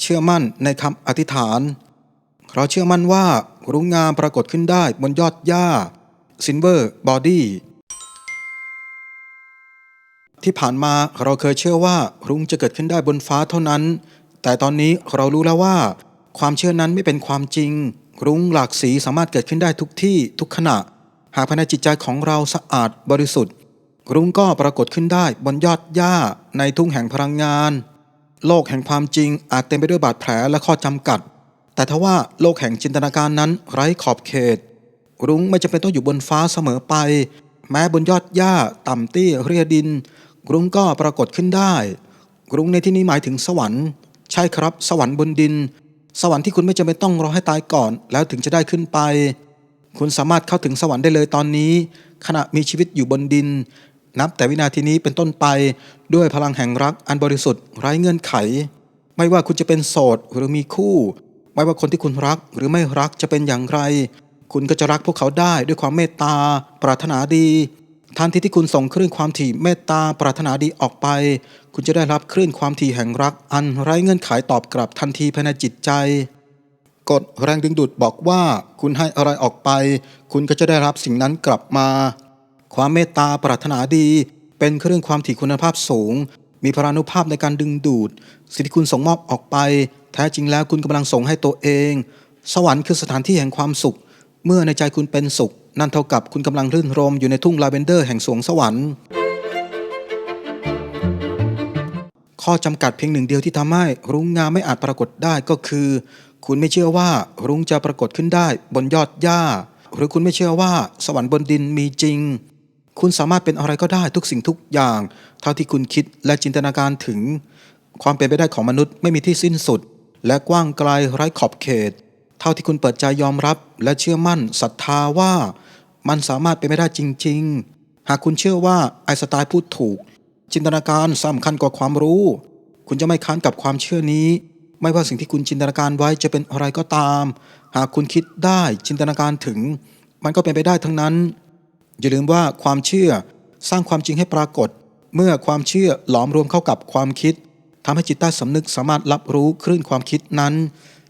เชื่อมั่นในคำอธิษฐานเราเชื่อมั่นว่ารุ้งงามปรากฏขึ้นได้บนยอดหญ้าซินเวอร์บอดี้ที่ผ่านมาเราเคยเชื่อว่ารุ้งจะเกิดขึ้นได้บนฟ้าเท่านั้น แต่ตอนนี้เรารู้แล้วว่า ความเชื่อนั้นไม่เป็นความจริง รุ้งหลากสีสามารถเกิดขึ้นได้ทุกที่ทุกขณะ หากภายในจิตใจของเราสะอาดบริสุทธิ์ รุ้งก็ปรากฏขึ้นได้บนยอดหญ้าในทุ่งแห่งพลังงาน โลกแห่งความจริงอาจเต็มไปด้วยบาดแผลและข้อจำกัด แต่ทว่าโลกแห่งจินตนาการนั้นไร้ขอบเขต รุ้งไม่จำเป็นต้องอยู่บนฟ้าเสมอไป แม้บนยอดหญ้าต่ำเตี้ยเรียดิน รุ้งก็ปรากฏขึ้นได้ รุ้งในที่นี้หมายถึงสวรรค์ ใช่ครับ สวรรค์บนดิน สวรรค์ที่คุณไม่จำเป็นต้องรอให้ตายก่อน แล้วถึงจะได้ขึ้นไป คุณสามารถเข้าถึงสวรรค์ได้เลยตอนนี้ ขณะมีชีวิตอยู่บนดิน นับแต่วินาทีนี้เป็นต้นไปด้วยพลังแห่งรักอันบริสุทธิ์ไร้เงื่อนไข ไม่ว่าคุณจะเป็นโสดหรือมีคู่ ไม่ว่าคนที่คุณรักหรือไม่รักจะเป็นอย่างไร คุณก็จะรักพวกเขาได้ด้วยความเมตตา ปรารถนาดีทันทีที่คุณส่งคลื่นความถี่เมตตาปรารถนาดีออกไป คุณจะได้รับคลื่นความถี่แห่งรัก อันไร้เงื่อนไขตอบกลับทันทีภายในจิตใจกฎแรงดึงดูดบอกว่า คุณให้อะไรออกไป คุณก็จะได้รับสิ่งนั้นกลับมา ความเมตตาปรารถนาดี เป็นเครื่องความถี่คุณภาพสูง มีพลานุภาพในการดึงดูด สิ่งที่คุณส่งมอบออกไป แท้จริงแล้วคุณกำลังส่งให้ตัวเอง สวรรค์คือสถานที่แห่งความสุข เมื่อในใจคุณเป็นสุข นั่นเท่ากับคุณกำลังรื่นรมอยู่ในทุ่งลาเวนเดอร์แห่งสวงสวรรค์ ข้อจำกัดเพียงหนึ่งเดียวที่ทำให้รุ้งงามไม่อาจปรากฏได้ก็คือ คุณไม่เชื่อว่ารุ้งจะปรากฏขึ้นได้บนยอดหญ้าหรือคุณไม่เชื่อว่าสวรรค์บนดินมีจริง คุณสามารถเป็นอะไรก็ได้ทุกสิ่งทุกอย่าง เท่าที่คุณคิดและจินตนาการถึง ความเป็นไปได้ของมนุษย์ไม่มีที่สิ้นสุด และกว้างไกลไร้ขอบเขต เท่าที่คุณเปิดใจยอมรับ และเชื่อมั่นศรัทธาว่า มันสามารถเป็นไปได้จริง ๆ หากคุณเชื่อว่าไอสไตล์พูดถูก จินตนาการสำคัญกว่าความรู้ คุณจะไม่ค้านกับความเชื่อนี้ ไม่ว่าสิ่งที่คุณจินตนาการไว้จะเป็นอะไรก็ตาม หากคุณคิดได้จินตนาการถึง มันก็เป็นไปได้ทั้งนั้น อย่าลืมว่าความเชื่อสร้างความจริงให้ปรากฏ เมื่อความเชื่อหลอมรวมเข้ากับความคิดทำให้จิตใต้สำนึกสามารถรับรู้คลื่นความคิดนั้น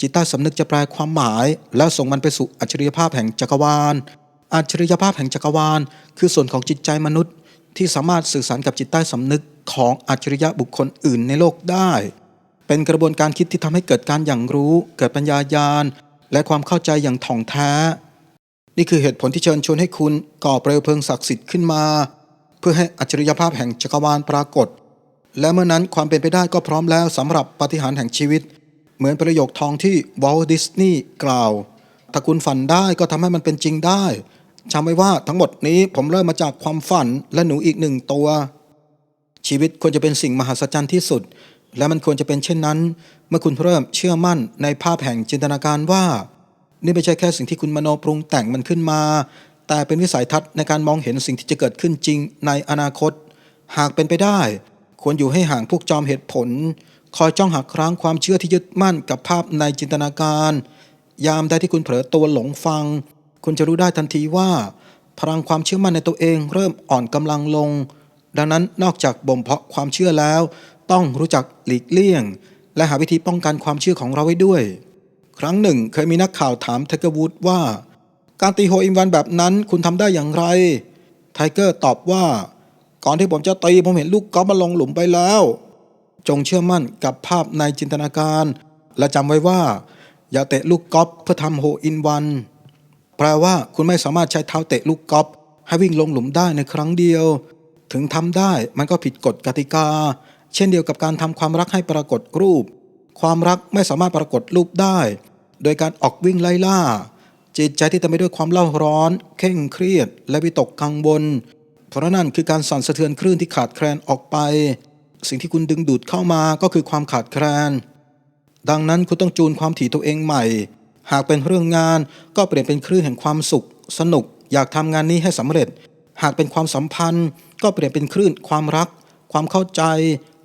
จิตใต้สำนึกจะแปลความหมาย แล้วส่งมันไปสู่อัจฉริยภาพแห่งจักรวาลอัจฉริยภาพแห่งจักรวาล คือส่วนของจิตใจมนุษย์ ที่สามารถสื่อสารกับจิตใต้สำนึกของอัจฉริยะบุคคลอื่นในโลกได้ เป็นกระบวนการคิดที่ทำให้เกิดการอย่างรู้ เกิดปัญญายาณและความเข้าใจอย่างถ่องแท้ นี่คือเหตุผลที่เชิญชวนให้คุณก่อเปลวเพลิงศักดิ์สิทธิ์ขึ้นมา เพื่อให้อัจฉริยภาพแห่งจักรวาลปรากฏ และเมื่อนั้นความเป็นไปได้ก็พร้อมแล้วสำหรับปฏิหารแห่งชีวิต เหมือนประโยคทองที่วอลดิสนีย์กล่าว ถ้าคุณฝันได้ก็ทำให้มันเป็นจริงได้จำไว้ว่าทั้งหมดนี้ผมเริ่มมาจากความฝันและหนูอีกหนึ่งตัว ชีวิตควรจะเป็นสิ่งมหัศจรรย์ที่สุด และมันควรจะเป็นเช่นนั้น เมื่อคุณเริ่มเชื่อมั่นในภาพแห่งจินตนาการว่า นี่ไม่ใช่แค่สิ่งที่คุณมโนปรุงแต่งมันขึ้นมา แต่เป็นวิสัยทัศน์ในการมองเห็นสิ่งที่จะเกิดขึ้นจริงในอนาคต หากเป็นไปได้ ควรอยู่ให้ห่างพวกจอมเหตุผล คอยจ้องหักครั้งความเชื่อที่ยึดมั่นกับภาพในจินตนาการ ยามใดที่คุณเผลอตัวหลงฟัง คุณจะรู้ได้ทันทีว่า พลังความเชื่อมั่นในตัวเอง เริ่มอ่อนกำลังลง ดังนั้นนอกจากบ่มเพาะความเชื่อแล้ว ต้องรู้จักหลีกเลี่ยง และหาวิธีป้องกันความเชื่อของเราไว้ด้วย ครั้งหนึ่งเคยมีนักข่าวถามไทเกอร์วูดว่า การตีโฮอินวันแบบนั้นคุณทำได้อย่างไร ไทเกอร์ตอบว่า ก่อนที่ผมจะตีผมเห็นลูกกอล์ฟมันลงหลุมไปแล้ว จงเชื่อมั่นกับภาพในจินตนาการ และจำไว้ว่า อย่าเตะลูกกอล์ฟเพื่อทำโฮอินวันแปลว่าคุณไม่สามารถใช้เท้าเตะลูกกอล์ฟให้วิ่งลงหลุมได้ในครั้งเดียว ถึงทำได้มันก็ผิดกฎกติกา เช่นเดียวกับการทำความรักให้ปรากฏรูป ความรักไม่สามารถปรากฏรูปได้ โดยการออกวิ่งไล่ล่า จิตใจที่เต็มไปด้วยความเล่าร้อน เคร่งเครียด และวิตกกังวล เพราะนั่นคือการสั่นสะเทือนคลื่นที่ขาดแคลนออกไป สิ่งที่คุณดึงดูดเข้ามาก็คือความขาดแคลน ดังนั้นคุณต้องจูนความถี่ตัวเองใหม่ หากเป็นเรื่องงานก็เปลี่ยนเป็นคลื่นแห่งความสุข สนุก อยากทำงานนี้ให้สำเร็จ หากเป็นความสัมพันธ์ ก็เปลี่ยนเป็นคลื่นความรัก ความเข้าใจ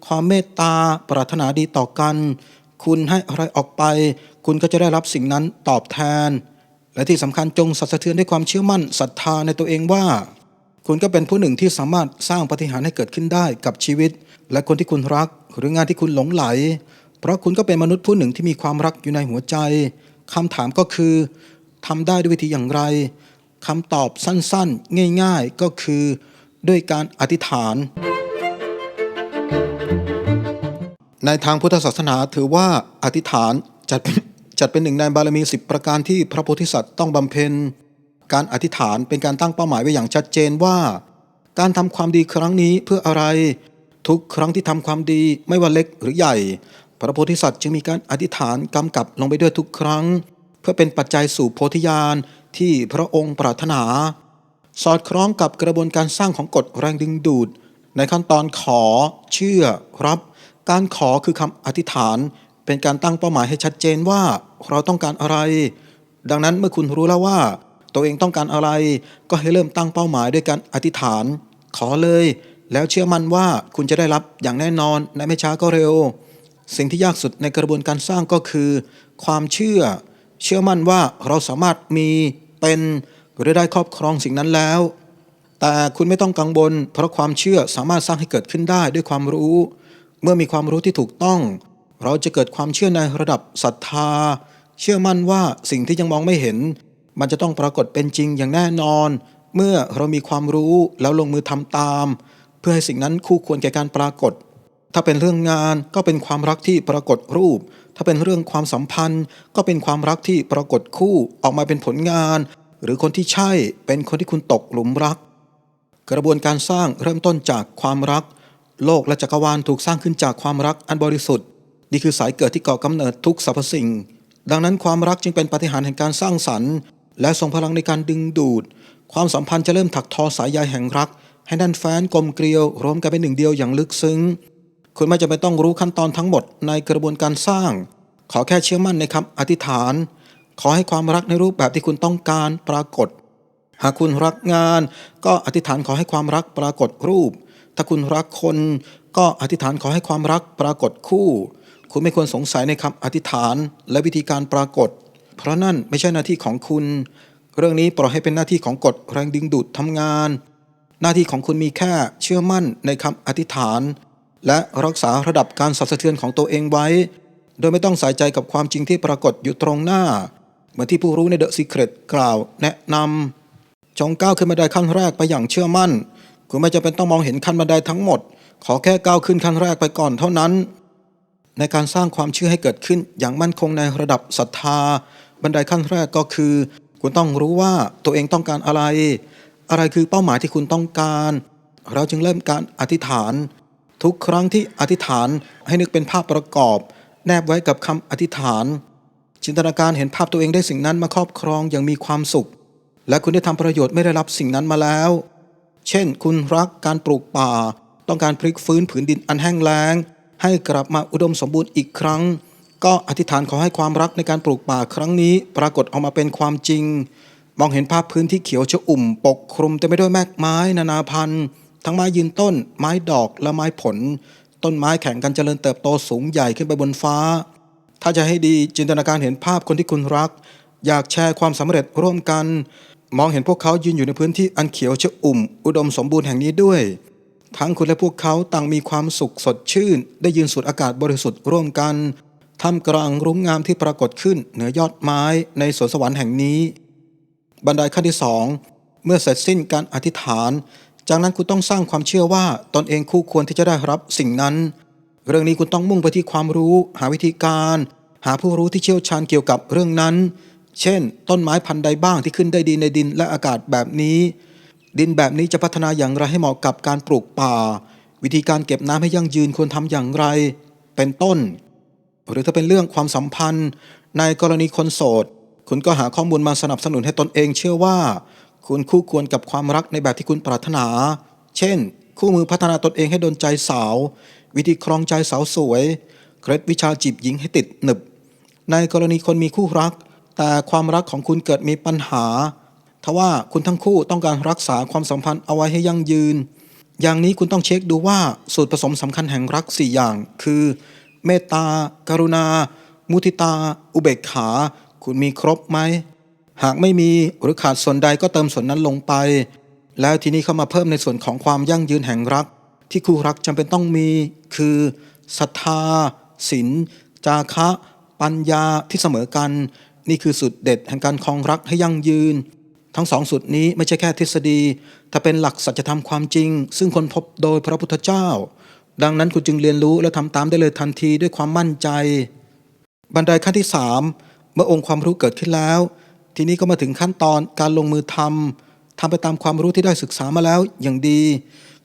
ความเมตตา ปรารถนาดีต่อกัน คุณให้อะไรออกไป คุณก็จะได้รับสิ่งนั้นตอบแทน และที่สำคัญจงสั่นสะเทือนด้วยความเชื่อมั่นศรัทธาในตัวเองว่า คุณก็เป็นผู้หนึ่งที่สามารถสร้างปฏิหารให้เกิดขึ้นได้กับชีวิต และคนที่คุณรักหรืองานที่คุณหลงไหล เพราะคุณก็เป็นมนุษย์ผู้หนึ่งที่มีความรักอยู่ในหัวใจคำถามก็คือทำได้ด้วยวิธีอย่างไรคำตอบสั้นๆ ง่าย ๆ ก็คือ ด้วยการอธิษฐาน ในทางพุทธศาสนาถือว่าอธิษฐานจัดเป็นจัดเป็นหนึ่งในบารมีสิบประการที่พระโพธิสัตว์ต้องบำเพ็ญ การอธิษฐานเป็นการตั้งเป้าหมายไว้อย่างชัดเจนว่า การทำความดีครั้งนี้เพื่ออะไร ทุกครั้งที่ทำความดีไม่ว่าเล็กหรือใหญ่ พระโพธิสัตว์จึงมีการอธิษฐานกำกับลงไปด้วยทุกครั้ง เพื่อเป็นปัจจัยสู่โพธิญาณที่พระองค์ปรารถนา สอดคล้องกับกระบวนการสร้างของกฎแรงดึงดูด ในขั้นตอนขอ เชื่อรับ การขอคือคำอธิษฐาน เป็นการตั้งเป้าหมายให้ชัดเจนว่าเราต้องการอะไร ดังนั้นเมื่อคุณรู้แล้วว่า ตัวเองต้องการอะไร ก็ให้เริ่มตั้งเป้าหมายด้วยการอธิษฐาน ขอเลย แล้วเชื่อมั่นว่าคุณจะได้รับอย่างแน่นอนในไม่ช้าก็เร็ว สิ่งที่ยากสุดในกระบวนการสร้างก็คือ ความเชื่อ เชื่อมั่นว่าเราสามารถมีเป็นหรือได้ครอบครองสิ่งนั้นแล้ว แต่คุณไม่ต้องกังวลเพราะความเชื่อสามารถสร้างให้เกิดขึ้นได้ด้วยความรู้ เมื่อมีความรู้ที่ถูกต้อง เราจะเกิดความเชื่อในระดับศรัทธา เชื่อมั่นว่าสิ่งที่ยังมองไม่เห็น มันจะต้องปรากฏเป็นจริงอย่างแน่นอน เมื่อเรามีความรู้แล้วลงมือทำตาม เพื่อให้สิ่งนั้นคู่ควรแก่การปรากฏ ถ้าเป็นเรื่องงานก็เป็นความรักที่ปรากฏรูป ถ้าเป็นเรื่องความสัมพันธ์ ก็เป็นความรักที่ปรากฏคู่ออกมาเป็นผลงาน หรือคนที่ใช่เป็นคนที่คุณตกหลุมรัก กระบวนการสร้างเริ่มต้นจากความรัก โลกและจักรวาลถูกสร้างขึ้นจากความรักอันบริสุทธิ์ นี่คือสายเกิดที่ก่อกำเนิดทุกสรรพสิ่ง ดังนั้นความรักจึงเป็นปฏิหารแห่งการสร้างสรรค์ และทรงพลังในการดึงดูด ความสัมพันธ์จะเริ่มถักทอสายใยแห่งรัก ให้แน่นแฟนกลมเกลียวรวมกันเป็นหนึ่งเดียวอย่างลึกซึ้ง คุณไม่จำเป็นต้องรู้ขั้นตอนทั้งหมดในกระบวนการสร้าง ขอแค่เชื่อมั่นในคำอธิษฐาน ขอให้ความรักในรูปแบบที่คุณต้องการปรากฏ หากคุณรักงาน ก็อธิษฐานขอให้ความรักปรากฏรูป ถ้าคุณรักคนก็อธิษฐานขอให้ความรักปรากฏคู่ คุณไม่ควรสงสัยในคำอธิษฐานและวิธีการปรากฏ เพราะนั่นไม่ใช่หน้าที่ของคุณ เรื่องนี้ปล่อยให้เป็นหน้าที่ของกฎแรงดึงดูดทำงาน หน้าที่ของคุณมีแค่เชื่อมั่นในคำอธิษฐาน และรักษาระดับการสั่นสะเทือนของตัวเองไว้ โดยไม่ต้องใส่ใจกับความจริงที่ปรากฏอยู่ตรงหน้า เหมือนที่ผู้รู้ในเดอะซีเครตกล่าวแนะนำจงก้าวขึ้นบันได้ขั้นแรกไปอย่างเชื่อมั่น คุณไม่จำเป็นต้องมองเห็นขั้นบันไดทั้งหมด ขอแค่ก้าวขึ้นขั้นแรกไปก่อนเท่านั้น ในการสร้างความเชื่อให้เกิดขึ้นอย่างมั่นคงในระดับศรัทธา บันไดขั้นแรกก็คือ คุณต้องรู้ว่าตัวเองต้องการอะไร อะไรคือเป้าหมายที่คุณต้องการ เราจึงเริ่มการอธิษฐาน ทุกครั้งที่อธิษฐานให้นึกเป็นภาพประกอบ แนบไว้กับคำอธิษฐาน จินตนาการเห็นภาพตัวเองได้สิ่งนั้นมาครอบครองอย่างมีความสุข และคุณได้ทำประโยชน์ไม่ได้รับสิ่งนั้นมาแล้ว เช่น คุณรักการปลูกป่า ต้องการพลิกฟื้นผืนดินอันแห้งแล้ง ให้กลับมาอุดมสมบูรณ์อีกครั้ง ก็อธิษฐานขอให้ความรักในการปลูกป่าครั้งนี้ ปรากฏออกมาเป็นความจริง มองเห็นภาพพื้นที่เขียวชอุ่ม ปกคลุมเต็มไปด้วยแมกไม้ นานาพันธุ์ทั้งไม้ยืนต้น ไม้ดอกและไม้ผล ต้นไม้แข่งกันเจริญเติบโตสูงใหญ่ขึ้นไปบนฟ้า ถ้าจะให้ดีจินตนาการเห็นภาพคนที่คุณรัก อยากแชร์ความสำเร็จร่วมกัน มองเห็นพวกเขายืนอยู่ในพื้นที่อันเขียวชอุ่ม อุดมสมบูรณ์แห่งนี้ด้วย ทั้งคุณและพวกเขาต่างมีความสุขสดชื่น ได้ยืนสูดอากาศบริสุทธิ์ร่วมกันท่ามกลางรุ้งงามที่ปรากฏขึ้นเหนือยอดไม้ในสวนสวรรค์แห่งนี้ บันไดขั้นที่สองเมื่อเสร็จสิ้นการอธิษฐาน จากนั้นคุณต้องสร้างความเชื่อว่าตนเองคู่ควรที่จะได้รับสิ่งนั้น เรื่องนี้คุณต้องมุ่งไปที่ความรู้ หาวิธีการ หาผู้รู้ที่เชี่ยวชาญเกี่ยวกับเรื่องนั้น เช่น ต้นไม้พันธุ์ใดบ้างที่ขึ้นได้ดีในดินและอากาศแบบนี้ ดินแบบนี้จะพัฒนาอย่างไรให้เหมาะกับการปลูกป่า วิธีการเก็บน้ำให้ยั่งยืนควรทำอย่างไร เป็นต้น หรือถ้าเป็นเรื่องความสัมพันธ์ ในกรณีคนโสด คุณก็หาข้อมูลมาสนับสนุนให้ตนเองเชื่อว่า คุณคู่ควรกับความรักในแบบที่คุณปรารถนา เช่น คู่มือพัฒนาตนเองให้โดนใจสาว วิธีครองใจสาวสวย เคล็ดวิชาจีบหญิงให้ติดหนึบ ในกรณีคนมีคู่รัก แต่ความรักของคุณเกิดมีปัญหา ทว่าคุณทั้งคู่ต้องการรักษาความสัมพันธ์เอาไว้ให้ยั่งยืน อย่างนี้คุณต้องเช็คดูว่าสูตรผสมสำคัญแห่งรัก 4 อย่าง คือ เมตตากรุณา มุทิตา อุเบกขา คุณมีครบไหม หากไม่มีหรือขาดส่วนใดก็เติมส่วนนั้นลงไป แล้วทีนี้เข้ามาเพิ่มในส่วนของความยั่งยืนแห่งรัก ที่คู่รักจำเป็นต้องมี คือศรัทธาศีลจาคะ ปัญญาที่เสมอกัน นี่คือสุดเด็ดแห่งการครองรักให้ยั่งยืน ทั้งสองสุดนี้ไม่ใช่แค่ทฤษฎี แต่เป็นหลักสัจธรรมความจริง ซึ่งคนพบโดยพระพุทธเจ้า ดังนั้นคุณจึงเรียนรู้และทำตามได้เลยทันทีด้วยความมั่นใจ บันไดขั้นที่สามเมื่อองค์ความรู้เกิดขึ้นแล้ว ทีนี้ก็มาถึงขั้นตอนการลงมือทำทำไปตามความรู้ที่ได้ศึกษามาแล้วอย่างดี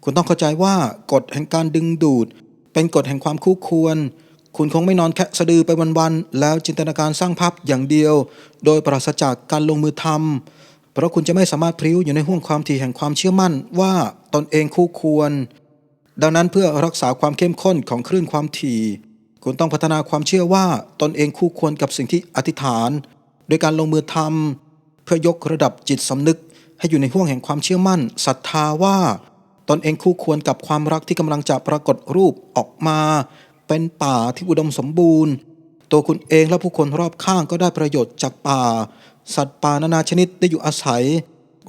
คุณต้องเข้าใจว่ากฎแห่งการดึงดูด เป็นกฎแห่งความคู่ควร คุณคงไม่นอนแค่สะดือไปวันๆแล้วจินตนาการสร้างภาพอย่างเดียว โดยปราศจากการลงมือทำเพราะคุณจะไม่สามารถพริ้วอยู่ในห่วงความถี่แห่งความเชื่อมั่นว่าตนเองคู่ควร ดังนั้นเพื่อรักษาความเข้มข้นของคลื่นความถี่ คุณต้องพัฒนาความเชื่อว่าตนเองคู่ควรกับสิ่งที่อธิษฐาน โดยการลงมือทำเพื่อยกระดับจิตสำนึก ให้อยู่ในห่วงแห่งความเชื่อมั่นศรัทธาว่า ตนเองคู่ควรกับความรักที่กำลังจะปรากฏรูปออกมา เป็นป่าที่อุดมสมบูรณ์ ตัวคุณเองและผู้คนรอบข้างก็ได้ประโยชน์จากป่า สัตว์ป่านานาชนิดได้อยู่อาศัย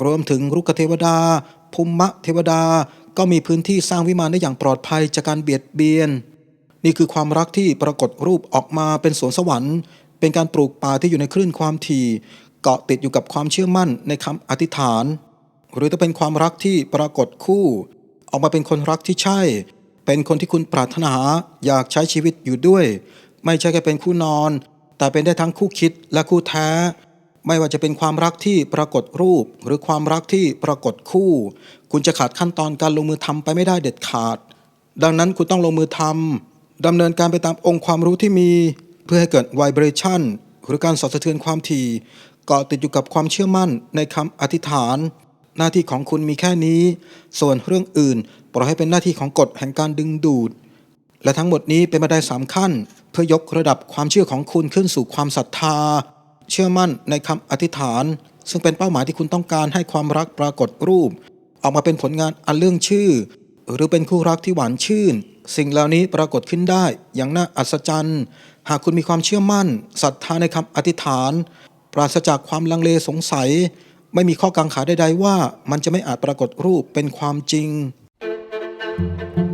รวมถึงรุกเทวดา ภูมะเทวดา ก็มีพื้นที่สร้างวิมานได้อย่างปลอดภัยจากการเบียดเบียน นี่คือความรักที่ปรากฏรูปออกมาเป็นสวนสวรรค์ เป็นการปลูกป่าที่อยู่ในคลื่นความถี่เกาะติดอยู่กับความเชื่อมั่นในคำอธิษฐาน หรือจะเป็นความรักที่ปรากฏคู่ ออกมาเป็นคนรักที่ใช่ เป็นคนที่คุณปรารถนาอยากใช้ชีวิตอยู่ด้วย ไม่ใช่แค่เป็นคู่นอน แต่เป็นได้ทั้งคู่คิดและคู่แท้ ไม่ว่าจะเป็นความรักที่ปรากฏรูป หรือความรักที่ปรากฏคู่ คุณจะขาดขั้นตอนการลงมือทำไปไม่ได้เด็ดขาด ดังนั้นคุณต้องลงมือทำดำเนินการไปตามองค์ความรู้ที่มี เพื่อให้เกิดไวเบรชั่นหรือการสั่นสะเทือนความถี่เกาะติดอยู่กับความเชื่อมั่นในคำอธิษฐาน หน้าที่ของคุณมีแค่นี้ ส่วนเรื่องอื่น ปล่อยให้เป็นหน้าที่ของกฎแห่งการดึงดูด และทั้งหมดนี้เป็นบันไดสามขั้น เพื่อยกระดับความเชื่อของคุณขึ้นสู่ความศรัทธา เชื่อมั่นในคำอธิษฐาน ซึ่งเป็นเป้าหมายที่คุณต้องการให้ความรักปรากฏรูป ออกมาเป็นผลงานอันเรื่องชื่อ หรือเป็นคู่รักที่หวานชื่น สิ่งเหล่านี้ปรากฏขึ้นได้อย่างน่าอัศจรรย์ หากคุณมีความเชื่อมั่นศรัทธาในคำอธิษฐาน ปราศจากความลังเลสงสัย ไม่มีข้อกังขาใดๆว่ามันจะไม่อาจปรากฏรูปเป็นความจริง thank you